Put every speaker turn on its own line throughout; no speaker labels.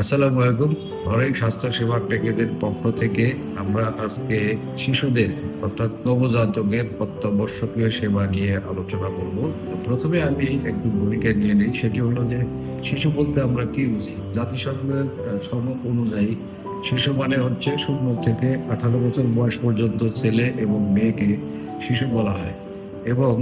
আসসালামু আলাইকুম। ঘরেই স্বাস্থ্য সেবা প্যাকেজের পক্ষ থেকে আমরা আজকে শিশুদের, অর্থাৎ নবজাতকের অত্যাবশ্যকীয় সেবা নিয়ে আলোচনা করব। প্রথমে আমি একটু ভূমিকা নিয়ে নিই, সেটি হলো যে শিশু বলতে আমরা কি বুঝি? জাতিসংঘের সনদ অনুযায়ী শিশু মানে হচ্ছে শূন্য থেকে আঠারো বছর বয়স পর্যন্ত ছেলে এবং মেয়েকে শিশু বলা হয় এবং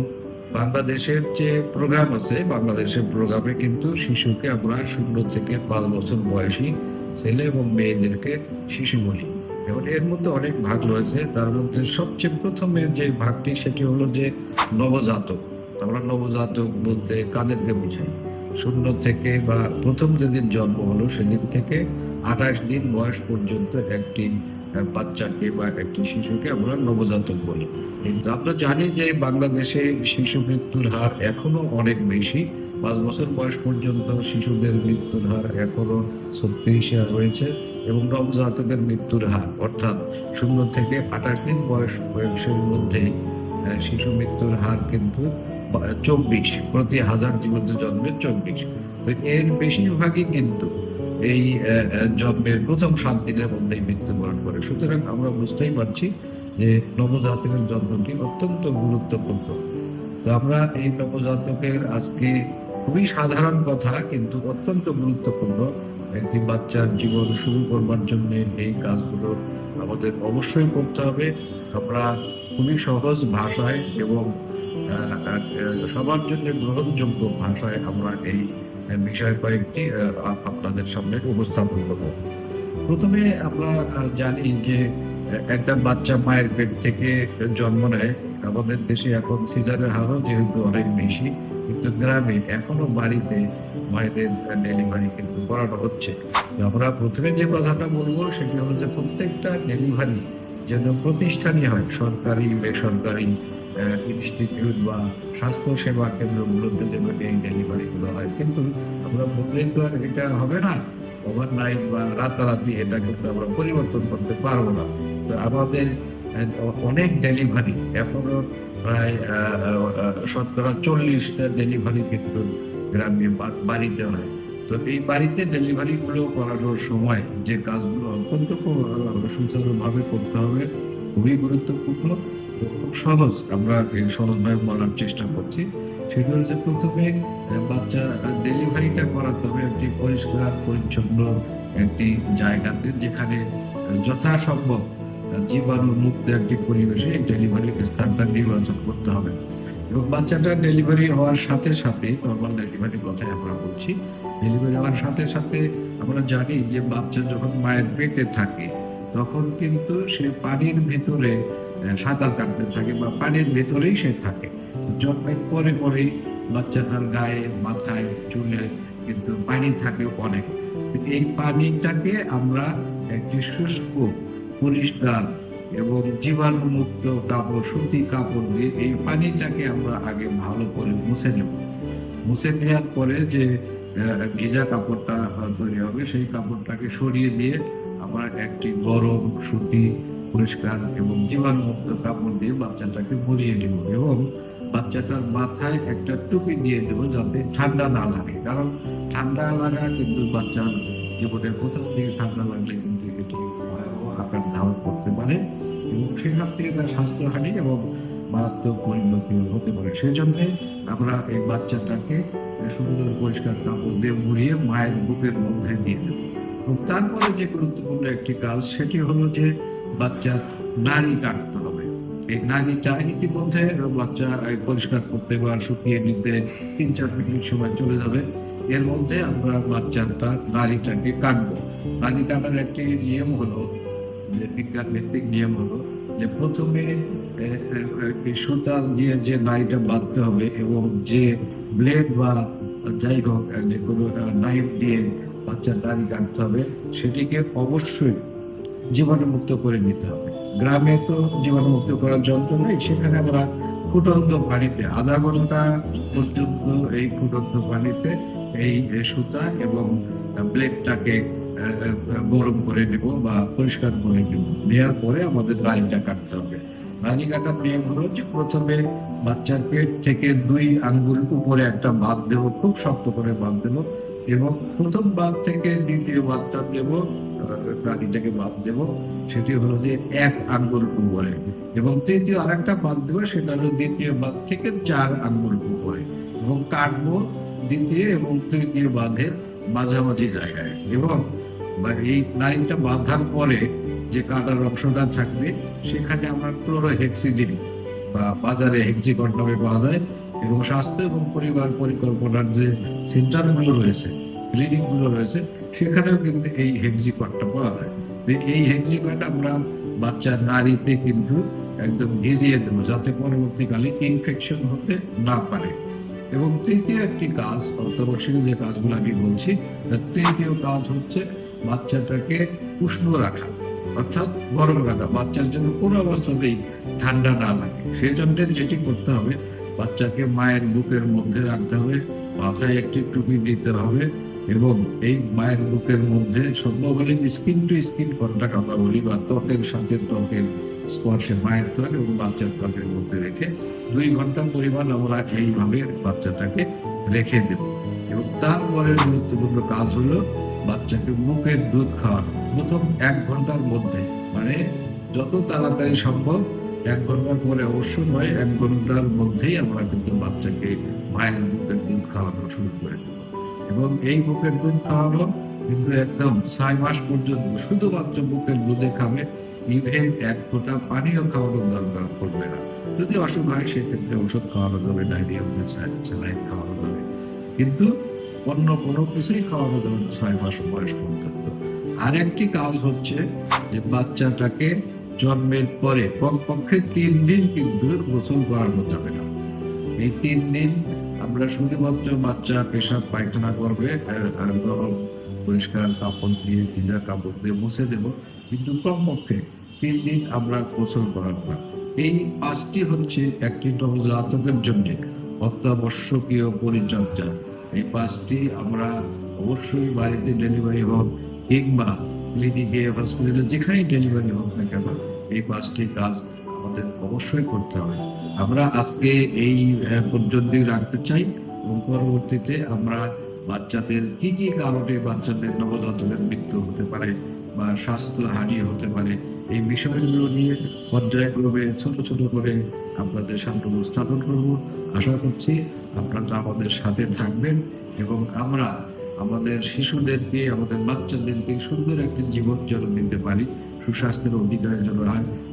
বাংলাদেশের যে প্রোগ্রাম আছে, বাংলাদেশের প্রোগ্রামে কিন্তু শিশুকে আমরা শূন্য থেকে পাঁচ বছর বয়সী ছেলে এবং মেয়েদেরকে শিশু বলি। এবং এর মধ্যে অনেক ভাগ রয়েছে। তার মধ্যে সবচেয়ে প্রথমে যে ভাগটি সেটি হলো যে নবজাতক। আমরা নবজাতক বলতে কাদেরকে বুঝাই? শূন্য থেকে বা প্রথম যেদিন জন্ম হলো, সেদিন থেকে আঠাশ দিন বয়স পর্যন্ত একটি বাচ্চাকে বা একটি শিশুকে আমরা নবজাতক বলি। কিন্তু আমরা জানি যে বাংলাদেশে শিশু মৃত্যুর হার এখনও অনেক বেশি। পাঁচ বছর বয়স পর্যন্ত শিশুদের মৃত্যুর হার এখনও ছত্রিশে রয়েছে এবং নবজাতকের মৃত্যুর হার অর্থাৎ শূন্য থেকে আঠাশ দিন বয়স বয়সের মধ্যে শিশু মৃত্যুর হার কিন্তু চব্বিশ, প্রতি হাজার জীবন্ত জন্মের চব্বিশ। তো এর বেশিরভাগই কিন্তু এই জন্মের প্রথম সাত দিনের মধ্যেই মৃত্যুবরণ করে। সুতরাং আমরা বুঝতেই পারছি যে নবজাতকের যত্নটি অত্যন্ত গুরুত্বপূর্ণ। তো আমরা এই নবজাতকের আজকে খুবই সাধারণ কথা, কিন্তু অত্যন্ত গুরুত্বপূর্ণ। একটি বাচ্চার জীবন শুরু করবার জন্য এই কাজগুলো আমাদের অবশ্যই করতে হবে। আমরা খুবই সহজ ভাষায় এবং সবার জন্য গ্রহণযোগ্য ভাষায় আমরা এই বিষয় কয়েকটি আপনাদের সামনে উপস্থাপন করব। প্রথমে আমরা জানি যে একটা বাচ্চা মায়ের পেট থেকে জন্ম নেয়। আমাদের দেশে এখন সিজারের হারও যেহেতু অনেক বেশি, কিন্তু গ্রামে এখনও বাড়িতে মায়েদের ডেলিভারি কিন্তু করানো হচ্ছে। আমরা প্রথমে যে কথাটা বলব, সেটি হলো যে প্রত্যেকটা ডেলিভারি যেন প্রতিষ্ঠানই হয়, সরকারি, বেসরকারি ইনস্টিটিউট বা স্বাস্থ্য সেবা কেন্দ্রগুলোতে যেন এই ডেলিভারিগুলো হয়, কিন্তু আমরা বললেই তো আর এটা হবে না। ওভারনাইট বা রাতারাতি এটা কিন্তু আমরা পরিবর্তন করতে পারব না। তো আমাদের অনেক ডেলিভারি, এখনও প্রায় শতকরা চল্লিশটা ডেলিভারি কিন্তু গ্রামে বাড়িতে হয়। তো এই বাড়িতে ডেলিভারি গুলো করানোর সময় যে কাজগুলো অত্যন্ত সুচারুভাবে করতে হবে, খুবই গুরুত্বপূর্ণ। সহজ। আমরা সহজভাবে বলার চেষ্টা করছি। সেগুলো যে প্রথমে বাচ্চা ডেলিভারিটা করাতে হবে একটি পরিষ্কার, পরিচ্ছন্ন একটি জায়গাতে যেখানে যথাসম্ভব জীবাণু মুক্ত একটি পরিবেশে ডেলিভারির স্থানটা নির্বাচন করতে হবে। এবং বাচ্চাটা ডেলিভারি হওয়ার সাথে সাথে, নর্মাল ডেলিভারির কথাই আমরা বলছি, ডেলিভারি হওয়ার সাথে সাথে আমরা জানি যে বাচ্চা যখন মায়ের পেটে থাকে, তখন কিন্তু সে পানির ভিতরে সাঁতার কাটতে থাকে বা পানির ভেতরেই সে থাকে। জন্মের পরে পরেই বাচ্চাটার গায়ে, মাথায়, চুলে কিন্তু পানি থাকে অনেক। এই পানিটাকে আমরা একটি শুষ্ক, পরিষ্কার এবং জীবাণুমুক্ত কাপড়, সুতি কাপড় দিয়ে এই পানিটাকে আমরা আগে ভালো করে মুছে নেব। মুছে নেওয়ার পরে যে ভিজা কাপড়টা তৈরি হবে, সেই কাপড়টাকে সরিয়ে দিয়ে আমরা একটি গরম, সুতি পরিষ্কার এবং জীবাণুমুক্ত কাপড় দিয়ে বাচ্চাটাকে ভরিয়ে নেব এবং বাচ্চাটার মাথায় একটা টুপি দিয়ে দেবো যাতে ঠান্ডা না লাগে। কারণ ঠান্ডা লাগা কিন্তু বাচ্চার জীবনের প্রথম দিকে ঠান্ডা লাগলে কিন্তু এটি ভয়াবহ আকার ধারণ করতে পারে এবং সেখান থেকে তার স্বাস্থ্যহানি এবং মারাত্মক পরিণতি হতে পারে। সেই জন্য আমরা এই বাচ্চাটাকে সুন্দর পরিষ্কার কাপড় দিয়ে মুড়িয়ে মায়ের বুকের মধ্যে দিয়ে দেব। এবং তারপরে যে গুরুত্বপূর্ণ একটি কাজ সেটি হলো যে বাচ্চার নাড়ি কাটতে হবে। এই নাড়িটা ইতিমধ্যে বাচ্চা পরিষ্কার করতে বা শুকিয়ে নিতে তিন চার মিনিট সময় চলে যাবে। এর মধ্যে আমরা বাচ্চাটা নাড়িটাকে কাটবো। নাড়ি কাটার একটি নিয়ম হলো, যে বিজ্ঞান ভিত্তিক নিয়ম হলো, যে প্রথমে সুতা দিয়ে যে নাড়িটা বাঁধতে হবে এবং যে ব্লেড বা যাই হোক, যে কোনো নাইফ দিয়ে বাচ্চার নাড়ি কাটতে হবে, সেটিকে অবশ্যই জীবাণুমুক্ত করে নিতে হবে। গ্রামে তো জীবাণুমুক্ত করার যন্ত্র নেই, সেখানে আমরা ফুটন্ত পানিতে আধা ঘণ্টা পর্যন্ত এই ফুটন্ত পানিতে এই সুতা এবং ব্লেডটাকে গরম করে নেব বা পরিষ্কার করে নেব। নেওয়ার পরে আমাদের লাইনটা কাটতে হবে। রাজি কাটার নিয়ম হলো যে প্রথমে বাচ্চার পেট থেকে দুই আঙ্গুল উপরে একটা বাঁধ দেবো, খুব শক্ত করে বাঁধ দেবো এবং প্রথম বাদ থেকে দ্বিতীয় বাদটা দেব প্রাণীটাকে বাদ দেব, সেটি হলো যে এক আঙ্গুল উপরে এবং তৃতীয় আরেকটা বাদ দেবো, সেটা হলো দ্বিতীয় বাদ থেকে চার আঙ্গুল উপরে এবং কাটবো দ্বিতীয় এবং তৃতীয় বাঁধের মাঝামাঝি জায়গায়। এবং এই লাইনটা বাঁধার পরে যে কাটার অংশটা থাকবে, সেখানে আমরা ক্লোরোহেক্সিডিন বা বাজারে হেক্সিকন নামে পাওয়া যায়। এবং স্বাস্থ্য এবং পরিবার পরিকল্পনার যে সেন্টারগুলো রয়েছে ক্লিনিকগুলো রয়েছে সেখানেও কিন্তু এই হেক্সিকনটা পাওয়া যায়। এই হেক্সিকনটা আমরা বাচ্চার নারীতে কিন্তু একদম ভিজিয়ে দেবো যাতে পরবর্তীকালে ইনফেকশন হতে না পারে। এবং তৃতীয় একটি কাজ অত্যাবশ্যক যে কাজগুলো আমি বলছি, তার তৃতীয় কাজ হচ্ছে বাচ্চাটাকে উষ্ণ রাখা, অর্থাৎ গরম রাখা, বাচ্চার জন্য কোনো অবস্থাতেই ঠান্ডা না লাগে। সেই জন্য যেটি করতে হবে, বাচ্চাকে মায়ের বুকের মধ্যে রাখতে হবে, মাথায় একটি টুপি দিতে হবে এবং এই মায়ের বুকের মধ্যে সম্ভব স্কিন টু স্কিন কন্ট্যাক্ট আমরা বলি, বা ত্বকের সাথে ত্বকের স্পর্শে, মায়ের ত্বক এবং বাচ্চার ত্বকের মধ্যে রেখে দুই ঘণ্টা পরিমাণ আমরা এইভাবে বাচ্চাটাকে রেখে দেব। এবং তারপরে গুরুত্বপূর্ণ কাজ হলো বাচ্চাকে মুখের দুধ খাওয়ানো। প্রথম এক ঘণ্টার মধ্যে মানে যত তাড়াতাড়ি সম্ভব এক ঘণ্টার পরে অবশ্য নয়, এক ঘণ্টার মধ্যেই আমরা কিন্তু বাচ্চাকে মায়ের বুকের দুধ খাওয়ানো শুরু করে দেব। এবং এই বুকের দুধ খাওয়ানো কিন্তু একদম ছয় মাস পর্যন্ত শুধুমাত্র বুকের দুধে খাবে। ইভেন এক ফোঁটা পানীয় খাওয়ানোর দরকার পড়বে না। যদি অসুখ হয়, সেক্ষেত্রে ওষুধ খাওয়ানো যাবে, ডায়রিয়া হলে স্যালাইন খাওয়ানো যাবে। কিন্তু অন্য কোনো কিছুই খাওয়ানো যাবে ছয় মাস বয়স পর্যন্ত। আর একটি কাজ হচ্ছে যে বাচ্চাটাকে জন্মের পরে কমপক্ষে তিন দিন কিন্তু গোসল করানো যাবে না। এই তিন দিন আমরা শুধুমাত্র বাচ্চা পেশাব পায়খানা করবে গরম পরিষ্কার কাপড় দিয়ে, ভিজা কাপড় দিয়ে মুছে দেব। কিন্তু কমপক্ষে তিন দিন আমরা গোসল করাবো না। এই পাঁচটি হচ্ছে একটি নবজাতকের জন্য অত্যাবশ্যকীয় পরিচর্যা। এই পাঁচটি আমরা অবশ্যই বাড়িতে ডেলিভারি হোক কিংবা ক্লিনিকে, হসপিটালে যেখানেই ডেলিভারি হোক না কেন, এই পাঁচটি কাজ আমাদের অবশ্যই করতে হবে। আমরা আজকে এই পর্যন্তই রাখতে চাই। এবং পরবর্তীতে আমরা বাচ্চাদের কি কি কারণে বাচ্চাদের নবজাতকের মৃত্যু হতে পারে বা স্বাস্থ্য হানি হতে পারে, এই বিষয়গুলো নিয়ে পর্যায়ক্রমে ছোট ছোট করে আপনাদের সামনে উপস্থাপন করব। আশা করছি আপনারা আমাদের সাথে থাকবেন এবং আমরা আমাদের শিশুদেরকে, আমাদের বাচ্চাদেরকে সুন্দর একটি জীবন যেন দিতে পারি। সুস্বাস্থ্যের অধিকারের জন্য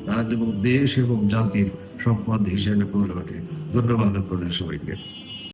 তারা যেমন দেশ এবং জাতির সম্পদ হিসেবে গড়ে ওঠে। ধন্যবাদ আপনাদের সবাইকে।